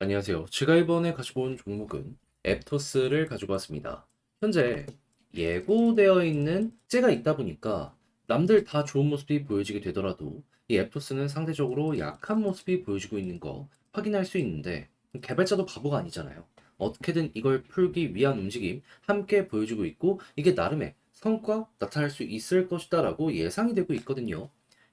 안녕하세요. 제가 이번에 가지고 온 종목은 앱토스를 가지고 왔습니다. 현재 예고되어 있는 째가 있다 보니까 남들 다 좋은 모습이 보여지게 되더라도 이 앱토스는 상대적으로 약한 모습이 보여지고 있는 거 확인할 수 있는데 개발자도 바보가 아니잖아요. 어떻게든 이걸 풀기 위한 움직임 함께 보여주고 있고 이게 나름의 성과 나타날 수 있을 것이다라고 예상이 되고 있거든요.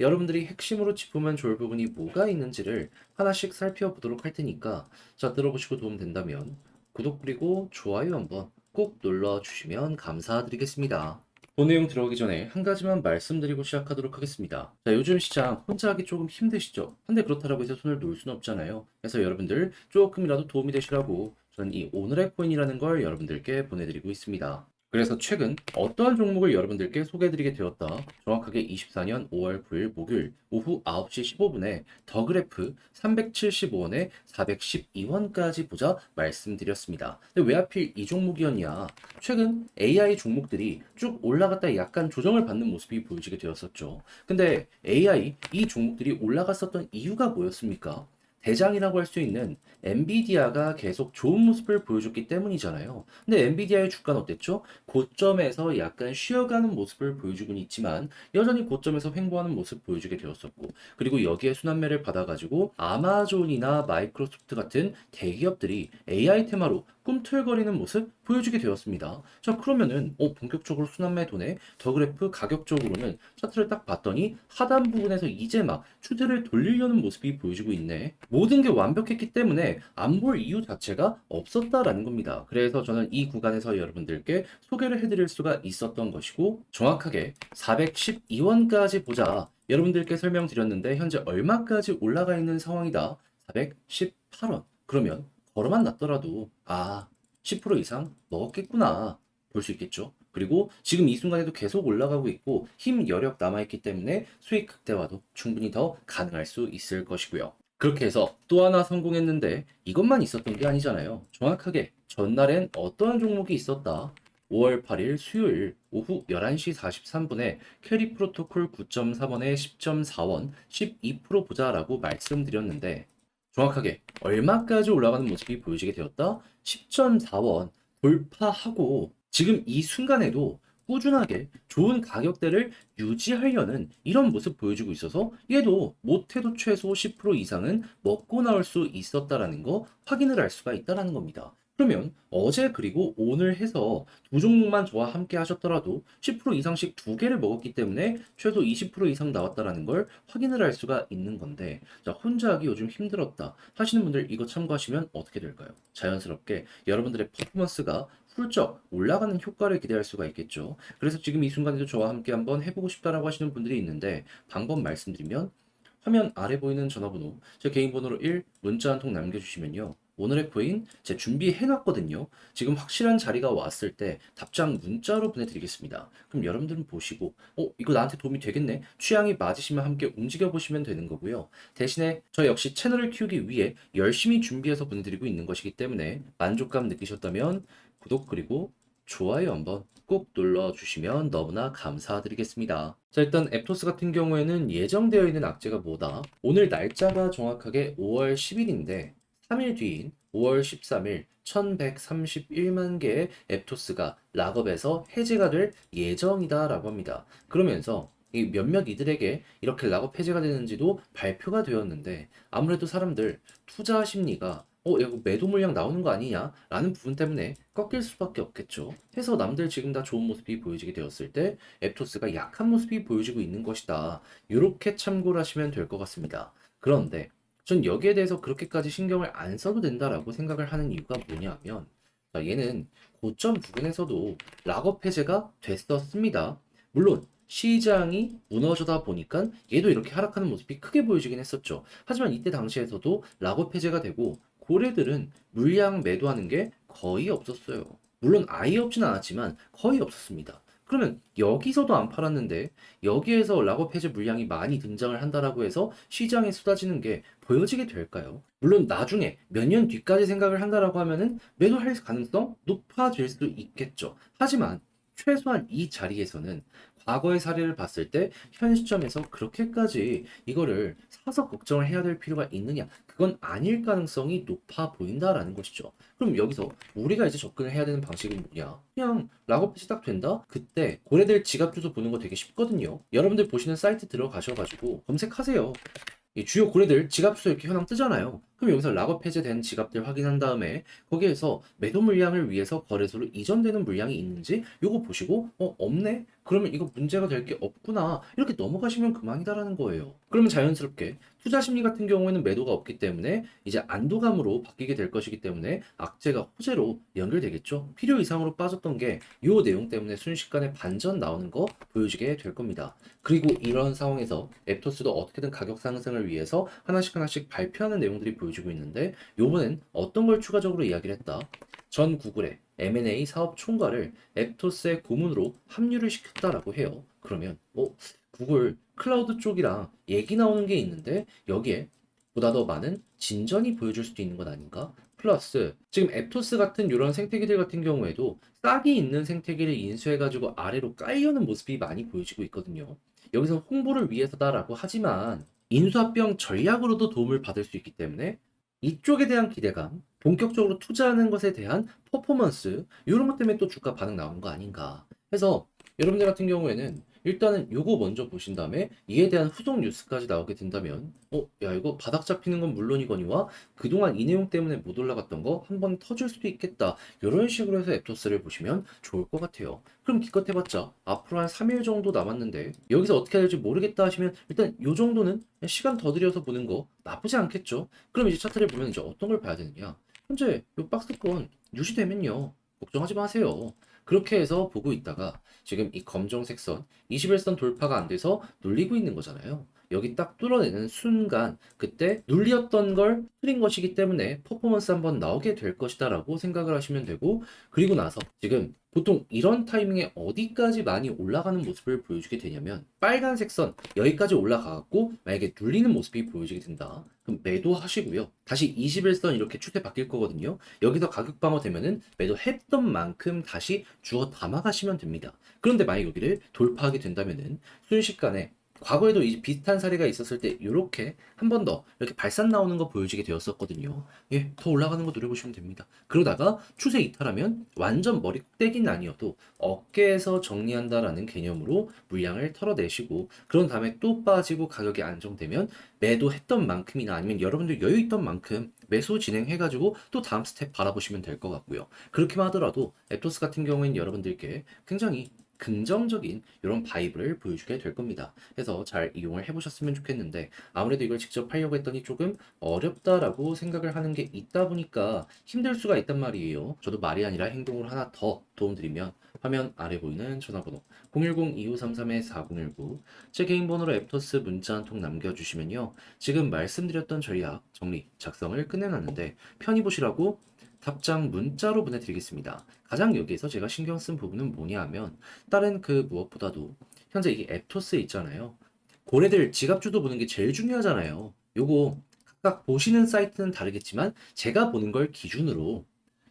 여러분들이 핵심으로 짚으면 좋을 부분이 뭐가 있는지를 하나씩 살펴보도록 할 테니까 자 들어보시고 도움 된다면 구독 그리고 좋아요 한번 꼭 눌러주시면 감사드리겠습니다. 본 내용 들어가기 전에 한 가지만 말씀드리고 시작하도록 하겠습니다. 자, 요즘 시장 혼자 하기 조금 힘드시죠? 근데 그렇다고 해서 손을 놓을 수는 없잖아요. 그래서 여러분들 조금이라도 도움이 되시라고 저는 이 오늘의 코인이라는 걸 여러분들께 보내드리고 있습니다. 그래서 최근 어떠한 종목을 여러분들께 소개해드리게 되었다. 정확하게 24년 5월 9일 목요일 오후 9시 15분에 더 그래프 375원에 412원까지 보자 말씀드렸습니다. 근데 왜 하필 이 종목이었냐? 최근 AI 종목들이 쭉 올라갔다 약간 조정을 받는 모습이 보여지게 되었었죠. 근데 AI 이 종목들이 올라갔었던 이유가 뭐였습니까? 대장이라고 할 수 있는 엔비디아가 계속 좋은 모습을 보여줬기 때문이잖아요. 근데 엔비디아의 주가는 어땠죠? 고점에서 약간 쉬어가는 모습을 보여주고는 있지만 여전히 고점에서 횡보하는 모습 보여주게 되었었고 그리고 여기에 순환매를 받아가지고 아마존이나 마이크로소프트 같은 대기업들이 AI 테마로 꿈틀거리는 모습 보여주게 되었습니다. 자 그러면은 어, 본격적으로 순환매 돈에 더 그래프 가격적으로는 차트를 딱 봤더니 하단 부분에서 이제 막 추세를 돌리려는 모습이 보여지고 있네. 모든 게 완벽했기 때문에 안 볼 이유 자체가 없었다라는 겁니다. 그래서 저는 이 구간에서 여러분들께 소개를 해드릴 수가 있었던 것이고 정확하게 412원까지 보자 여러분들께 설명드렸는데 현재 얼마까지 올라가 있는 상황이다 418원 그러면 걸어만 놨더라도 아 10% 이상 먹었겠구나 볼 수 있겠죠 그리고 지금 이 순간에도 계속 올라가고 있고 힘 여력 남아있기 때문에 수익 극대화도 충분히 더 가능할 수 있을 것이고요 그렇게 해서 또 하나 성공했는데 이것만 있었던 게 아니잖아요. 정확하게 전날엔 어떠한 종목이 있었다. 5월 8일 수요일 오후 11시 43분에 캐리 프로토콜 9.4원에 10.4원 12% 보자라고 말씀드렸는데 정확하게 얼마까지 올라가는 모습이 보여지게 되었다? 10.4원 돌파하고 지금 이 순간에도 꾸준하게 좋은 가격대를 유지하려는 이런 모습 보여주고 있어서 얘도 못해도 최소 10% 이상은 먹고 나올 수 있었다라는 거 확인을 할 수가 있다라는 겁니다. 그러면 어제 그리고 오늘 해서 두 종목만 저와 함께 하셨더라도 10% 이상씩 두 개를 먹었기 때문에 최소 20% 이상 나왔다라는 걸 확인을 할 수가 있는 건데 자 혼자 하기 요즘 힘들었다 하시는 분들 이거 참고하시면 어떻게 될까요? 자연스럽게 여러분들의 퍼포먼스가 훌쩍 올라가는 효과를 기대할 수가 있겠죠. 그래서 지금 이 순간에도 저와 함께 한번 해보고 싶다라고 하시는 분들이 있는데 방법 말씀드리면 화면 아래 보이는 전화번호 제 개인 번호로 1 문자 한 통 남겨주시면요. 오늘의 코인 제 준비해놨거든요. 지금 확실한 자리가 왔을 때 답장 문자로 보내드리겠습니다. 그럼 여러분들은 보시고 어 이거 나한테 도움이 되겠네. 취향이 맞으시면 함께 움직여 보시면 되는 거고요. 대신에 저 역시 채널을 키우기 위해 열심히 준비해서 보내드리고 있는 것이기 때문에 만족감 느끼셨다면 구독 그리고 좋아요 한번 꼭 눌러주시면 너무나 감사드리겠습니다. 자, 일단 앱토스 같은 경우에는 예정되어 있는 악재가 뭐다? 오늘 날짜가 정확하게 5월 10일인데 3일 뒤인 5월 13일 1131만 개의 앱토스가 락업에서 해제가 될 예정이다 라고 합니다. 그러면서 이 몇몇 이들에게 이렇게 락업 해제가 되는지도 발표가 되었는데 아무래도 사람들 투자 심리가 어, 이거 매도 물량 나오는 거 아니냐? 라는 부분 때문에 꺾일 수밖에 없겠죠. 해서 남들 지금 다 좋은 모습이 보여지게 되었을 때 앱토스가 약한 모습이 보여지고 있는 것이다. 이렇게 참고를 하시면 될 것 같습니다. 그런데 전 여기에 대해서 그렇게까지 신경을 안 써도 된다라고 생각을 하는 이유가 뭐냐면 자, 얘는 고점 부근에서도 락업 해제가 됐었습니다. 물론 시장이 무너져다 보니까 얘도 이렇게 하락하는 모습이 크게 보여지긴 했었죠. 하지만 이때 당시에서도 락업 해제가 되고 고래들은 물량 매도하는 게 거의 없었어요. 물론 아예 없진 않았지만 거의 없었습니다. 그러면 여기서도 안 팔았는데 여기에서 락업 해제 물량이 많이 등장을 한다라고 해서 시장에 쏟아지는 게 보여지게 될까요? 물론 나중에 몇 년 뒤까지 생각을 한다라고 하면은 매도할 가능성 높아질 수 있겠죠. 하지만 최소한 이 자리에서는 과거의 사례를 봤을 때 현 시점에서 그렇게까지 이거를 사서 걱정을 해야 될 필요가 있느냐? 그건 아닐 가능성이 높아 보인다라는 것이죠. 그럼 여기서 우리가 이제 접근을 해야 되는 방식은 뭐냐? 그냥 락업이 딱 된다? 그때 고래들 지갑 주소 보는 거 되게 쉽거든요. 여러분들 보시는 사이트 들어가셔가지고 검색하세요. 이 주요 고래들 지갑 주소 이렇게 현황 뜨잖아요. 그럼 여기서 락업 해제된 지갑들 확인한 다음에 거기에서 매도 물량을 위해서 거래소로 이전되는 물량이 있는지 요거 보시고 어 없네? 그러면 이거 문제가 될 게 없구나 이렇게 넘어가시면 그만이다라는 거예요. 그러면 자연스럽게 투자 심리 같은 경우에는 매도가 없기 때문에 이제 안도감으로 바뀌게 될 것이기 때문에 악재가 호재로 연결되겠죠. 필요 이상으로 빠졌던 게 요 내용 때문에 순식간에 반전 나오는 거 보여지게 될 겁니다. 그리고 이런 상황에서 앱토스도 어떻게든 가격 상승을 위해서 하나씩 하나씩 발표하는 내용들이 보여 지고 있는데 요번엔 어떤 걸 추가적으로 이야기를 했다. 전 구글의 M&A 사업 총괄을 앱토스의 고문으로 합류를 시켰다라고 해요. 그러면 어 구글 클라우드 쪽이랑 얘기 나오는 게 있는데 여기에 보다 더 많은 진전이 보여줄 수도 있는 건 아닌가? 플러스 지금 앱토스 같은 이런 생태계들 같은 경우에도 싹이 있는 생태계를 인수해가지고 아래로 깔려는 모습이 많이 보여지고 있거든요. 여기서 홍보를 위해서다라고 하지만 인수합병 전략으로도 도움을 받을 수 있기 때문에 이쪽에 대한 기대감, 본격적으로 투자하는 것에 대한 퍼포먼스 이런 것 때문에 또 주가 반응 나오는 거 아닌가. 해서 여러분들 같은 경우에는 일단은 요거 먼저 보신 다음에 이에 대한 후속 뉴스까지 나오게 된다면 어, 야 이거 바닥 잡히는 건 물론이거니와 그동안 이 내용 때문에 못 올라갔던 거 한 번 터질 수도 있겠다. 이런 식으로 해서 앱토스를 보시면 좋을 것 같아요. 그럼 기껏 해봤자 앞으로 한 3일 정도 남았는데 여기서 어떻게 해야 될지 모르겠다 하시면 일단 요 정도는 시간 더 들여서 보는 거 나쁘지 않겠죠? 그럼 이제 차트를 보면 이제 어떤 걸 봐야 되느냐? 현재 요 박스권 유지되면요. 걱정하지 마세요 그렇게 해서 보고 있다가 지금 이 검정색 선 21선 돌파가 안 돼서 눌리고 있는 거잖아요. 여기 딱 뚫어내는 순간 그때 눌렸던 걸 틀린 것이기 때문에 퍼포먼스 한번 나오게 될 것이다 라고 생각을 하시면 되고 그리고 나서 지금 보통 이런 타이밍에 어디까지 많이 올라가는 모습을 보여주게 되냐면 빨간색 선 여기까지 올라가갖고 만약에 눌리는 모습이 보여지게 된다. 그럼 매도하시고요. 다시 21선 이렇게 추세 바뀔 거거든요. 여기서 가격 방어 되면은 매도했던 만큼 다시 주어 담아가시면 됩니다. 그런데 만약 여기를 돌파하게 된다면은 순식간에 과거에도 이 비슷한 사례가 있었을 때 이렇게 한 번 더 이렇게 발산 나오는 거 보여지게 되었었거든요. 예, 더 올라가는 거 노려보시면 됩니다. 그러다가 추세 이탈하면 완전 머리 꼭대기는 아니어도 어깨에서 정리한다라는 개념으로 물량을 털어내시고 그런 다음에 또 빠지고 가격이 안정되면 매도했던 만큼이나 아니면 여러분들 여유 있던 만큼 매수 진행해가지고 또 다음 스텝 바라보시면 될 것 같고요. 그렇게만 하더라도 앱토스 같은 경우에는 여러분들께 굉장히 긍정적인 이런 바이브를 보여주게 될 겁니다. 해서 잘 이용을 해보셨으면 좋겠는데 아무래도 이걸 직접 하려고 했더니 조금 어렵다라고 생각을 하는 게 있다 보니까 힘들 수가 있단 말이에요. 저도 말이 아니라 행동으로 하나 더 도움드리면 화면 아래 보이는 전화번호 010-2533-4019 제 개인 번호로 앱토스 문자 한 통 남겨주시면요. 지금 말씀드렸던 전략 정리 작성을 끝내놨는데 편히 보시라고 답장 문자로 보내드리겠습니다. 가장 여기에서 제가 신경 쓴 부분은 뭐냐 하면 다른 그 무엇보다도 현재 이 앱토스 있잖아요. 고래들 지갑주도 보는 게 제일 중요하잖아요. 요거 각각 보시는 사이트는 다르겠지만 제가 보는 걸 기준으로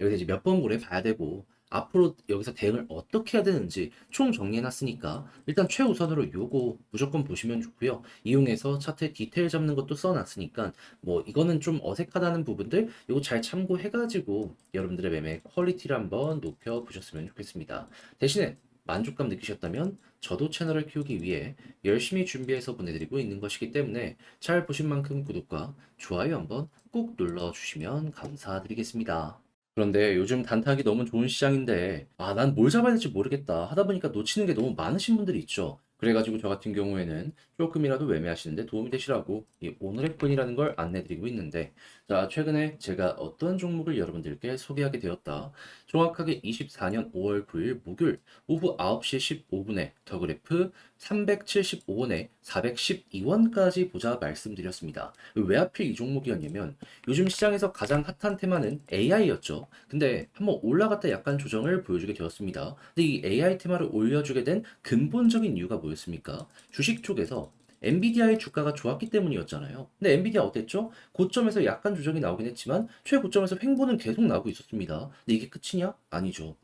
여기서 이제 몇 번 고래 봐야 되고 앞으로 여기서 대응을 어떻게 해야 되는지 총 정리해놨으니까 일단 최우선으로 요거 무조건 보시면 좋고요. 이용해서 차트 디테일 잡는 것도 써놨으니까 뭐 이거는 좀 어색하다는 부분들 이거 잘 참고해가지고 여러분들의 매매 퀄리티를 한번 높여보셨으면 좋겠습니다. 대신에 만족감 느끼셨다면 저도 채널을 키우기 위해 열심히 준비해서 보내드리고 있는 것이기 때문에 잘 보신 만큼 구독과 좋아요 한번 꼭 눌러주시면 감사드리겠습니다. 그런데 요즘 단타하기 너무 좋은 시장인데 아 난 뭘 잡아야 될지 모르겠다 하다 보니까 놓치는 게 너무 많으신 분들이 있죠. 그래가지고 저 같은 경우에는 조금이라도 매매하시는데 도움이 되시라고 이 오늘의 끈이라는 걸 안내드리고 있는데 자 최근에 제가 어떤 종목을 여러분들께 소개하게 되었다. 정확하게 24년 5월 9일 목요일 오후 9시 15분에 더 그래프 375원에 412원까지 보자 말씀드렸습니다. 왜 하필 이 종목이었냐면 요즘 시장에서 가장 핫한 테마는 AI였죠. 근데 한번 올라갔다 약간 조정을 보여주게 되었습니다. 근데 이 AI 테마를 올려주게 된 근본적인 이유가 뭐였습니까? 주식 쪽에서 엔비디아의 주가가 좋았기 때문이었잖아요. 근데 엔비디아 어땠죠? 고점에서 약간 조정이 나오긴 했지만 최고점에서 횡보는 계속 나오고 있었습니다. 근데 이게 끝이냐? 아니죠.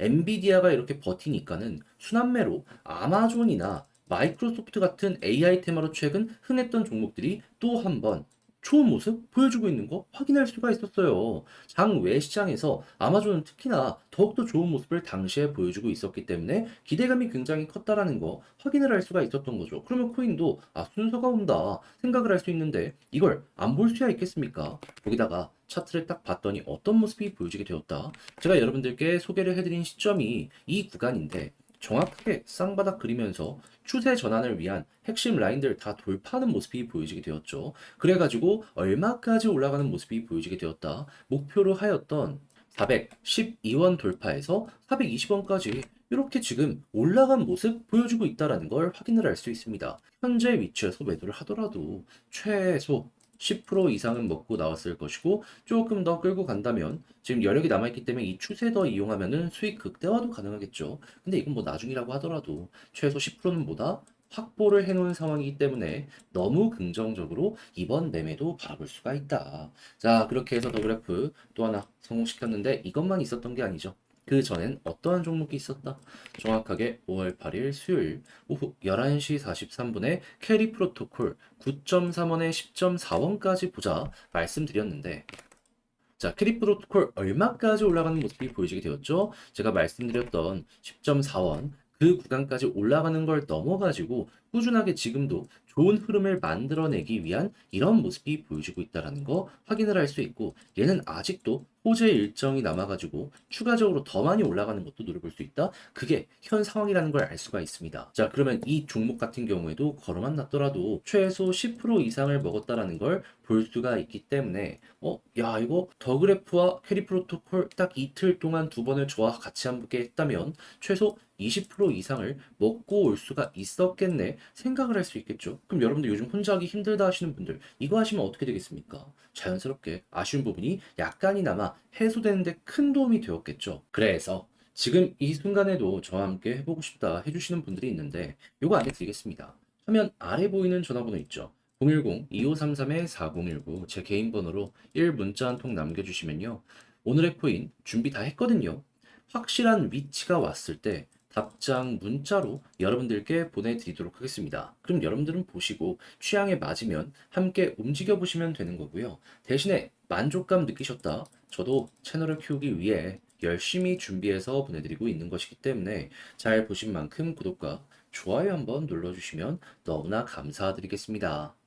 엔비디아가 이렇게 버티니까는 순환매로 아마존이나 마이크로소프트 같은 AI 테마로 최근 흥했던 종목들이 또 한번 좋은 모습 보여주고 있는 거 확인할 수가 있었어요. 장외 시장에서 아마존은 특히나 더욱더 좋은 모습을 당시에 보여주고 있었기 때문에 기대감이 굉장히 컸다라는 거 확인을 할 수가 있었던 거죠. 그러면 코인도 아 순서가 온다 생각을 할 수 있는데 이걸 안 볼 수야 있겠습니까? 거기다가 차트를 딱 봤더니 어떤 모습이 보여지게 되었다. 제가 여러분들께 소개를 해드린 시점이 이 구간인데 정확하게 쌍바닥 그리면서 추세 전환을 위한 핵심 라인들 다 돌파하는 모습이 보여지게 되었죠. 그래가지고 얼마까지 올라가는 모습이 보여지게 되었다. 목표로 하였던 412원 돌파에서 420원까지 이렇게 지금 올라간 모습 보여주고 있다라는 걸 확인을 할 수 있습니다. 현재 위치에서 매도를 하더라도 최소 10% 이상은 먹고 나왔을 것이고 조금 더 끌고 간다면 지금 여력이 남아있기 때문에 이 추세 더 이용하면은 수익 극대화도 가능하겠죠. 근데 이건 뭐 나중이라고 하더라도 최소 10%는 보다 확보를 해놓은 상황이기 때문에 너무 긍정적으로 이번 매매도 바라볼 수가 있다. 자, 그렇게 해서 더 그래프 또 하나 성공시켰는데 이것만 있었던 게 아니죠. 그 전엔 어떠한 종목이 있었다? 정확하게 5월 8일 수요일 오후 11시 43분에 캐리 프로토콜 9.3원에 10.4원까지 보자 말씀드렸는데 자, 캐리 프로토콜 얼마까지 올라가는 모습이 보여지게 되었죠? 제가 말씀드렸던 10.4원 그 구간까지 올라가는 걸 넘어가지고 꾸준하게 지금도 좋은 흐름을 만들어내기 위한 이런 모습이 보여지고 있다는 거 확인을 할 수 있고 얘는 아직도 호재 일정이 남아가지고 추가적으로 더 많이 올라가는 것도 노려볼 수 있다. 그게 현 상황이라는 걸 알 수가 있습니다. 자 그러면 이 종목 같은 경우에도 걸어만 놨더라도 최소 10% 이상을 먹었다라는 걸 볼 수가 있기 때문에 어 야 이거 더 그래프와 캐리 프로토콜 딱 이틀 동안 두 번을 저와 같이 함께 했다면 최소 20% 이상을 먹고 올 수가 있었겠네 생각을 할 수 있겠죠. 그럼 여러분들 요즘 혼자 하기 힘들다 하시는 분들 이거 하시면 어떻게 되겠습니까? 자연스럽게 아쉬운 부분이 약간이나마 해소되는데 큰 도움이 되었겠죠. 그래서 지금 이 순간에도 저와 함께 해보고 싶다 해주시는 분들이 있는데 요거 알려드리겠습니다. 화면 아래 보이는 전화번호 있죠. 010-2533-4019 제 개인 번호로 1 문자 한 통 남겨주시면요. 오늘의 코인 준비 다 했거든요. 확실한 위치가 왔을 때 답장 문자로 여러분들께 보내드리도록 하겠습니다. 그럼 여러분들은 보시고 취향에 맞으면 함께 움직여 보시면 되는 거고요. 대신에 만족감 느끼셨다. 저도 채널을 키우기 위해 열심히 준비해서 보내드리고 있는 것이기 때문에 잘 보신 만큼 구독과 좋아요 한번 눌러주시면 너무나 감사드리겠습니다.